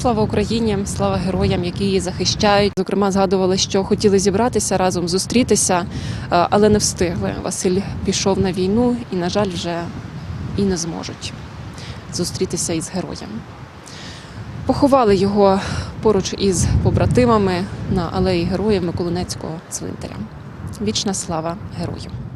Слава Україні, слава героям, які її захищають. Зокрема, згадували, що хотіли зібратися разом, зустрітися, е, але не встигли. Василь пішов на війну і, на жаль, вже і не зможуть зустрітися із героєм. Поховали його поруч із побратимами на алеї героїв Миколинецького цвинтаря. Вічна слава герою!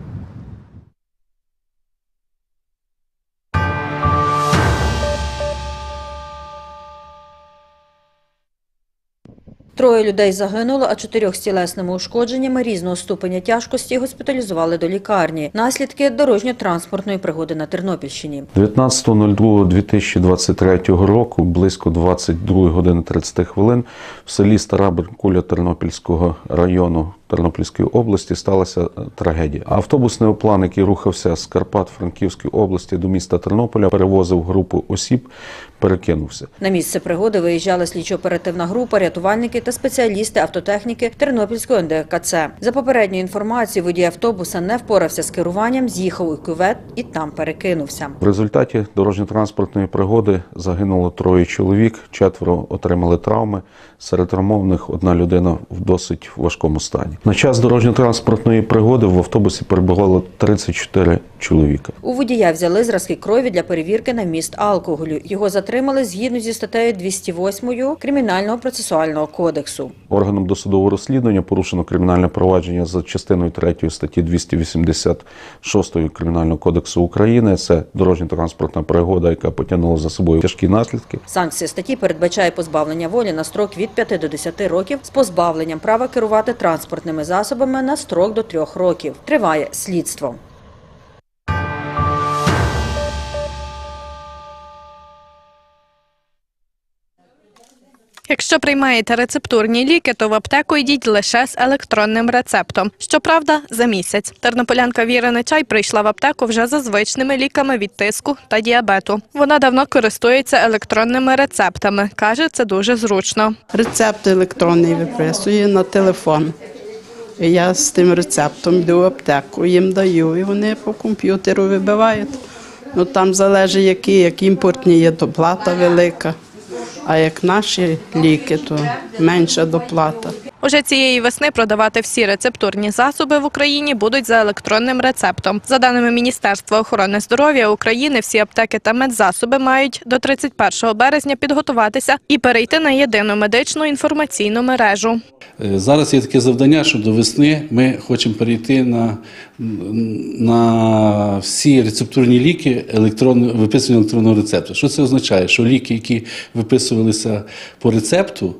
Троє людей загинуло, а чотирьох з тілесними ушкодженнями різного ступеня тяжкості госпіталізували до лікарні. Наслідки дорожньо-транспортної пригоди на Тернопільщині. 19.02.2023 року, близько 22 години 30 хвилин, в селі Стара Беркуля Тернопільського району Тернопільської області сталася е, трагедія. Автобусний оплан, який рухався з Карпат Франківської області до міста Тернополя, перевозив групу осіб, перекинувся. На місце пригоди виїжджала слідчо-оперативна група, рятувальники та спеціалісти автотехніки Тернопільського НДКЦ. За попередньою інформацією, водій автобуса не впорався з керуванням, з'їхав у кювет і там перекинувся. В результаті дорожньо-транспортної пригоди загинуло троє чоловік, четверо отримали травми. Серед травмованих одна людина в досить важкому стані. На час дорожньо-транспортної пригоди в автобусі перебувало 34 чоловіка. У водія взяли зразки крові для перевірки на вміст алкоголю. Його затримали згідно зі статтею 208 Кримінального процесуального кодексу. Органом досудового розслідування порушено кримінальне провадження за частиною 3 статті 286 Кримінального кодексу України. Це дорожньо-транспортна пригода, яка потягнула за собою тяжкі наслідки. Санкція статті передбачає позбавлення волі на строк від 5 до 10 років з позбавленням права керувати транспортними засобами на строк до 3 років. Триває слідство. Якщо приймаєте рецептурні ліки, то в аптеку йдіть лише з електронним рецептом. Щоправда, за місяць. Тернополянка Віра Нечай прийшла в аптеку вже за звичними ліками від тиску та діабету. Вона давно користується електронними рецептами. Каже, це дуже зручно. Рецепт електронний виписує на телефон. Я з тим рецептом йду в аптеку, їм даю, і вони по комп'ютеру вибивають. Ну там залежить, які, як імпортні є, то плата велика. А як наші ліки, то менша доплата. Уже цієї весни продавати всі рецептурні засоби в Україні будуть за електронним рецептом. За даними Міністерства охорони здоров'я України, всі аптеки та медзасоби мають до 31 березня підготуватися і перейти на єдину медичну інформаційну мережу. Е, Зараз є таке завдання, що до весни ми хочемо перейти на, на всі рецептурні ліки електронно, виписування електронного рецепту. Що це означає? Що ліки, які виписувалися по рецепту,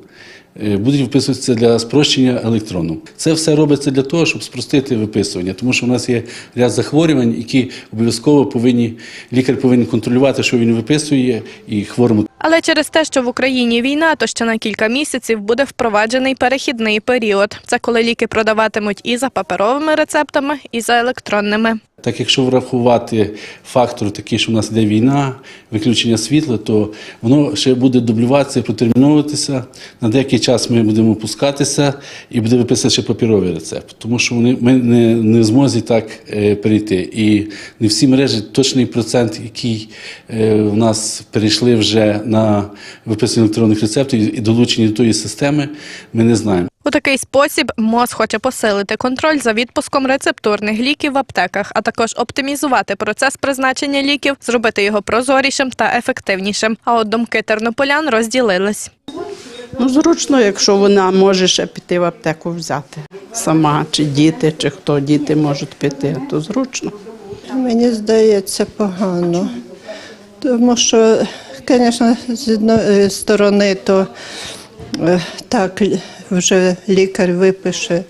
будуть виписуватися для спрощення електрону. Це все робиться для того, щоб спростити виписування, тому що в нас є ряд захворювань, які обов'язково повинні лікар повинен контролювати, що він виписує, і хворому Але через те, що в Україні війна, то ще на кілька місяців буде впроваджений перехідний період. Це коли ліки продаватимуть і за паперовими рецептами, і за електронними. Так, якщо врахувати фактор такий, що в нас йде війна, виключення світла, то воно ще буде дублюватися, протерміновуватися. На деякий час ми будемо пускатися і буде виписати ще папіровий рецепт, тому що вони, ми не, не змозі так е, перейти. І не всі мережі точний процент, який е, в нас перейшли вже на виписання електронних рецептів і долучені до тої системи, ми не знаємо. У такий спосіб МОЗ хоче посилити контроль за відпуском рецептурних ліків в аптеках, а також оптимізувати процес призначення ліків, зробити його прозорішим та ефективнішим. А от думки тернополян розділились. Ну, зручно, якщо вона може ще піти в аптеку взяти сама, чи діти, чи хто діти можуть піти, то зручно. Мені здається погано. Тому що, звісно, з одної сторони, то е, так вже лікар випише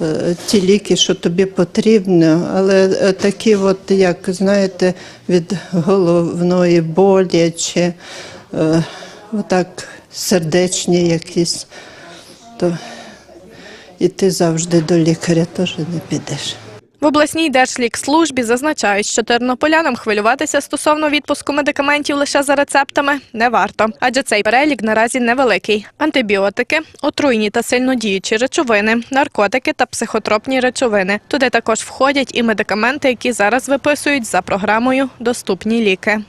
е, ті ліки, що тобі потрібно, але е, такі, от, як знаєте, від головної болі чи е, отак сердечні якісь, то і ти завжди до лікаря теж не підеш. В обласній держлікслужбі зазначають, що тернополянам хвилюватися стосовно відпуску медикаментів лише за рецептами не варто, адже цей перелік наразі невеликий. Антибіотики, отруйні та сильнодіючі речовини, наркотики та психотропні речовини. Туди також входять і медикаменти, які зараз виписують за програмою Доступні ліки.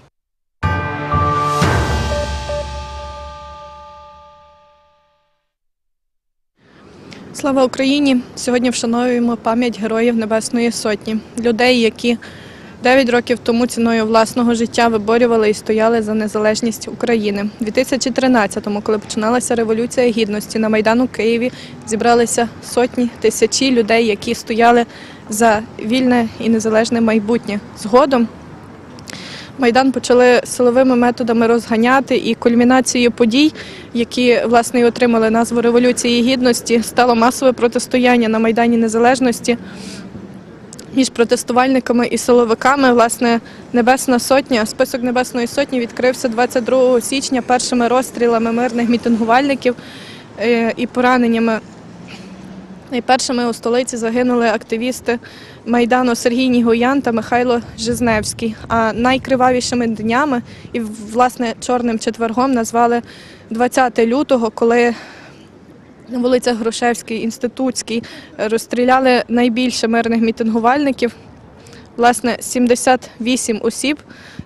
Слава Україні! Сьогодні вшановуємо пам'ять героїв Небесної Сотні, людей, які 9 років тому ціною власного життя виборювали і стояли за незалежність України. У 2013-му, коли починалася революція гідності на Майдану Києві, зібралися сотні тисячі людей, які стояли за вільне і незалежне майбутнє. Згодом Майдан почали силовими методами розганяти, і кульмінацією подій, які власне і отримали назву Революції Гідності, стало масове протистояння на Майдані Незалежності між протестувальниками і силовиками. Власне, Небесна Сотня, список Небесної Сотні відкрився 22 січня першими розстрілами мирних мітингувальників е, і пораненнями. І першими у столиці загинули активісти Майдану Сергій Нігоян та Михайло Жизневський. А найкривавішими днями і власне чорним четвергом назвали 20 лютого, коли на вулицях Грушевській, Інститутській розстріляли найбільше мирних мітингувальників. Власне, 78 осіб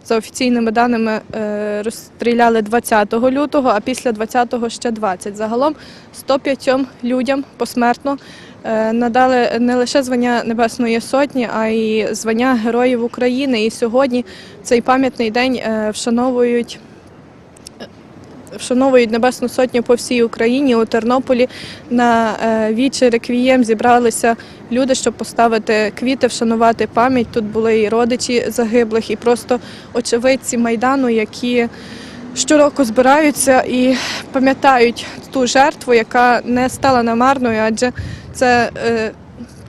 за офіційними даними е, розстріляли 20 лютого, а після 20-го ще 20. Загалом 105 людям посмертно е, надали не лише звання Небесної Сотні, а й звання Героїв України. І сьогодні цей пам'ятний день е, вшановують. Вшановують Небесну Сотню по всій Україні. У Тернополі на е, вічі реквієм зібралися люди, щоб поставити квіти, вшанувати пам'ять. Тут були і родичі загиблих, і просто очевидці майдану, які щороку збираються і пам'ятають ту жертву, яка не стала намарною, адже це.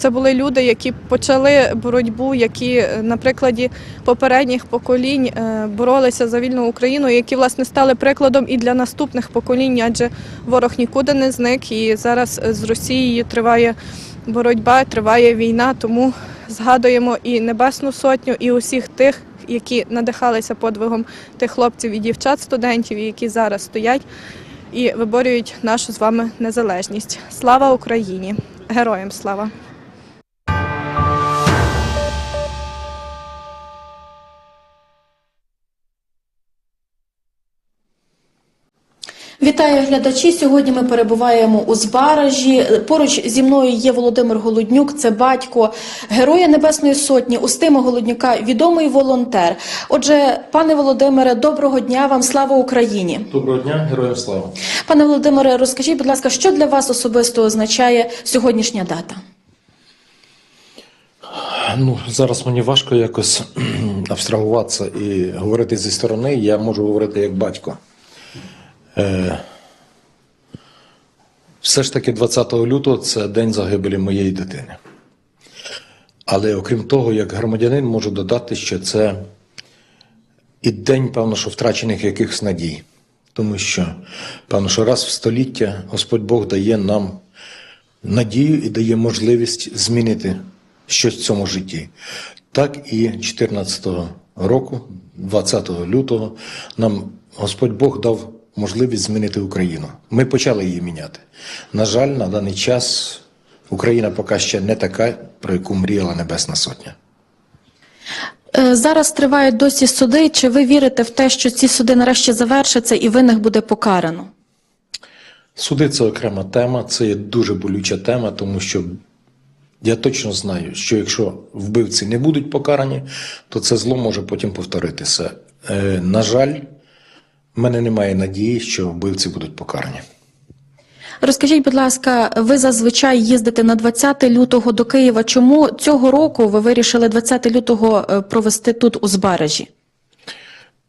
Це були люди, які почали боротьбу, які е, на прикладі попередніх поколінь е, боролися за вільну Україну, які власне стали прикладом і для наступних поколінь, адже ворог нікуди не зник, і зараз е, з Росією триває боротьба, триває війна. Тому згадуємо і Небесну Сотню, і усіх тих, які надихалися подвигом тих хлопців і дівчат, студентів, які зараз стоять і виборюють нашу з вами незалежність. Слава Україні! Героям слава! Вітаю глядачі. Сьогодні ми перебуваємо у Збаражі. Поруч зі мною є Володимир Голоднюк, це батько Героя Небесної Сотні, Устима Голоднюка, відомий волонтер. Отже, пане Володимире, доброго дня вам, слава Україні. Доброго дня, героям слава. Пане Володимире, розкажіть, будь ласка, що для вас особисто означає сьогоднішня дата? Ну зараз мені важко якось абстрагуватися і говорити зі сторони. Я можу говорити як батько. Е, все ж таки, 20 лютого це день загибелі моєї дитини. Але окрім того, як громадянин можу додати, що це і день, певно, що втрачених якихось надій. Тому що, певно, що раз в століття Господь Бог дає нам надію і дає можливість змінити щось в цьому житті. Так і 14 року, 20 лютого, нам Господь Бог дав можливість змінити Україну. Ми почали її міняти. На жаль, на даний час Україна поки ще не така, про яку мріяла Небесна Сотня. Е, Зараз тривають досі суди. Чи ви вірите в те, що ці суди нарешті завершаться і винних буде покарано? Суди це окрема тема, це є дуже болюча тема, тому що я точно знаю, що якщо вбивці не будуть покарані, то це зло може потім повторитися. Е, на жаль, мене немає надії, що вбивці будуть покарані. Розкажіть, будь ласка, ви зазвичай їздите на 20 лютого до Києва. Чому цього року ви вирішили 20 лютого е, провести тут у Збаражі?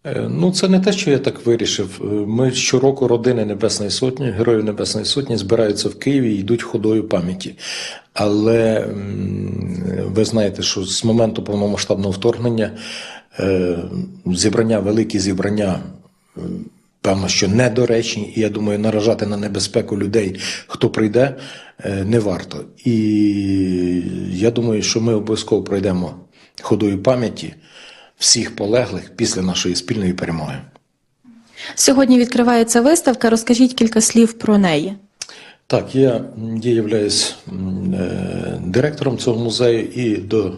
Е, Ну, це не те, що я так вирішив. Е, Ми щороку родини Небесної Сотні, Героїв Небесної Сотні збираються в Києві і йдуть ходою пам'яті. Але ви знаєте, що з моменту повномасштабного вторгнення зібрання, великі зібрання, певно, що недоречні, і я думаю, наражати на небезпеку людей, хто прийде, е, не варто. І я думаю, що ми обов'язково пройдемо ходою пам'яті всіх полеглих після нашої спільної перемоги. Сьогодні відкривається виставка. Розкажіть кілька слів про неї. Так, я, я являюсь е, директором цього музею і до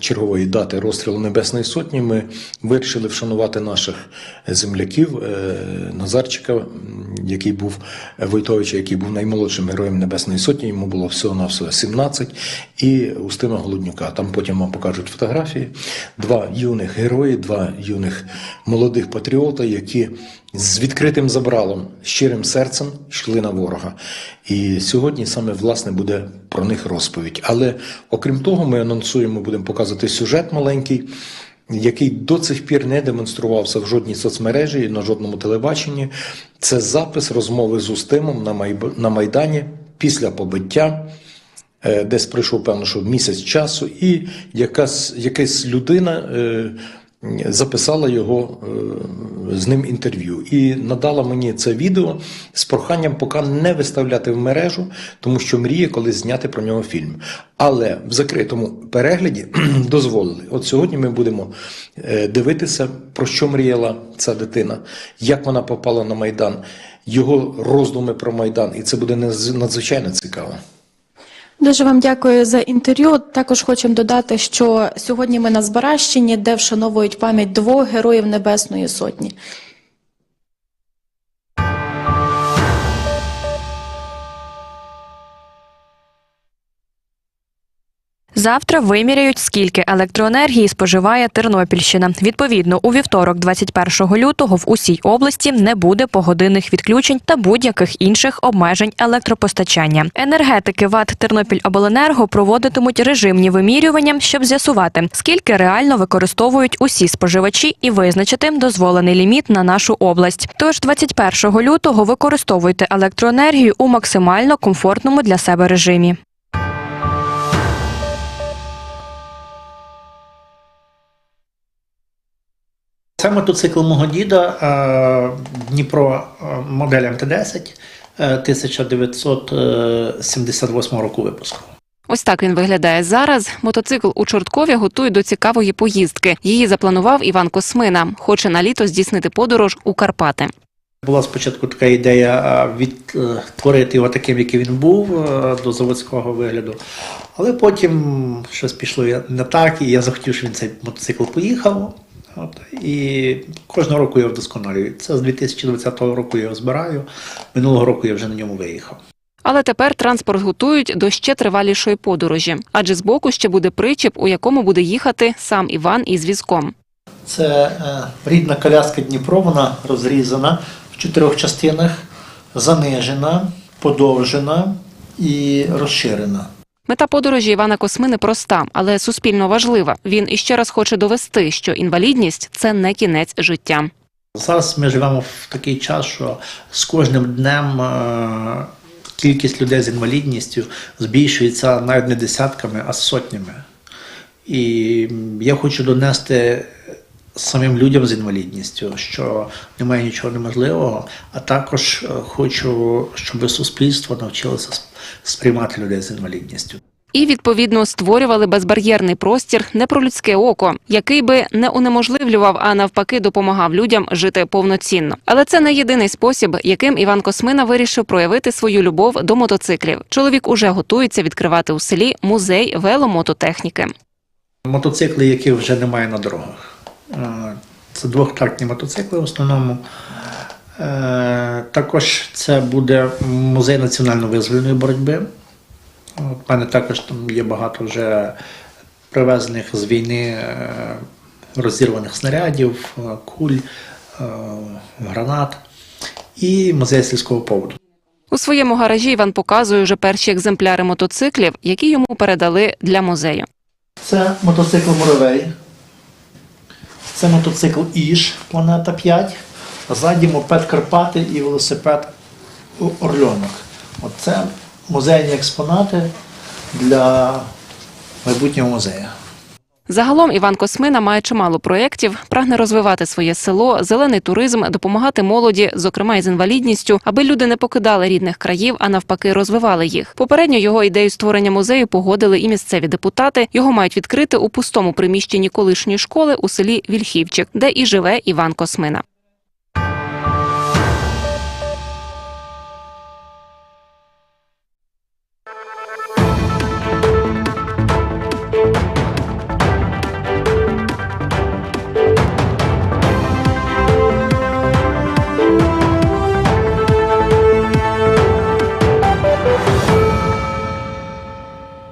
чергової дати розстрілу Небесної Сотні ми вирішили вшанувати наших земляків е, Назарчика, який був е, Войтовича, який був наймолодшим героєм Небесної Сотні. Йому було всього на всього 17, і Устима Голоднюка. Там потім вам покажуть фотографії. Два юних герої, два юних молодих патріота, які з відкритим забралом, щирим серцем йшли на ворога. І сьогодні саме власне буде про них розповідь. Але окрім того, ми анонсуємо, будемо показувати сюжет маленький. Який до цих пір не демонструвався в жодній соцмережі, на жодному телебаченні, це запис розмови з Устимом на Майдані після побиття. Е, Десь пройшов, певно, що місяць часу, і якась, якась людина е, записала його е, з ним інтерв'ю і надала мені це відео з проханням поки не виставляти в мережу, тому що мріє колись зняти про нього фільм. Але в закритому перегляді дозволили. От сьогодні ми будемо е, дивитися, про що мріяла ця дитина, як вона попала на Майдан, його роздуми про Майдан, і це буде надзвичайно цікаво. Дуже вам дякую за інтерв'ю. Також хочемо додати, що сьогодні ми на Збаращині, де вшановують пам'ять двох героїв Небесної Сотні. Завтра виміряють, скільки електроенергії споживає Тернопільщина. Відповідно, у вівторок, 21 лютого, в усій області не буде погодинних відключень та будь-яких інших обмежень електропостачання. Енергетики ВАТ Тернопільобленерго проводитимуть режимні вимірювання, щоб з'ясувати, скільки реально використовують усі споживачі і визначити дозволений ліміт на нашу область. Тож 21 лютого використовуйте електроенергію у максимально комфортному для себе режимі. Це мотоцикл мого діда е, Дніпро е, модель МТ-10 е, 1978 року випуску. Ось так він виглядає зараз. Мотоцикл у Чорткові готують до цікавої поїздки. Її запланував Іван Космина. Хоче на літо здійснити подорож у Карпати. Була спочатку така ідея е, відтворити його таким, який він був е, до заводського вигляду. Але потім щось пішло не так, і я захотів, щоб він цей мотоцикл поїхав. От, і кожного року я вдосконалюю. Це з 2020 року я його збираю. Минулого року я вже на ньому виїхав. Але тепер транспорт готують до ще тривалішої подорожі, адже збоку ще буде причіп, у якому буде їхати сам Іван із візком. Це е, рідна коляска Дніпро, вона розрізана в чотирьох частинах, занижена, подовжена і розширена. Мета подорожі Івана Космини проста, але суспільно важлива. Він іще раз хоче довести, що інвалідність це не кінець життя. Зараз ми живемо в такий час, що з кожним днем е, кількість людей з інвалідністю збільшується навіть не десятками, а сотнями. І я хочу донести самим людям з інвалідністю, що немає нічого неможливого, а також е, хочу, щоб суспільство навчилося сприймати людей з інвалідністю. І відповідно створювали безбар'єрний простір не про людське око, який би не унеможливлював, а навпаки допомагав людям жити повноцінно. Але це не єдиний спосіб, яким Іван Космина вирішив проявити свою любов до мотоциклів. Чоловік уже готується відкривати у селі музей веломототехніки. Мотоцикли, яких вже немає на дорогах. Е, Це двохтактні мотоцикли в основному. Е, Також це буде музей національно-визвольної боротьби. У мене також там є багато вже привезених з війни е, розірваних снарядів, е, куль, гранат і музей сільського поводу. У своєму гаражі Іван показує вже перші екземпляри мотоциклів, які йому передали для музею. Це мотоцикл Муравей. Це мотоцикл Іж, планета 5. А ззаді мопед Карпати і велосипед Орльонок. Оце музейні експонати для майбутнього музею. Загалом Іван Космина має чимало проєктів, прагне розвивати своє село, зелений туризм, допомагати молоді, зокрема із інвалідністю, аби люди не покидали рідних країв, а навпаки розвивали їх. Попередньо його ідею створення музею погодили і місцеві депутати. Його мають відкрити у пустому приміщенні колишньої школи у селі Вільхівчик, де і живе Іван Космина.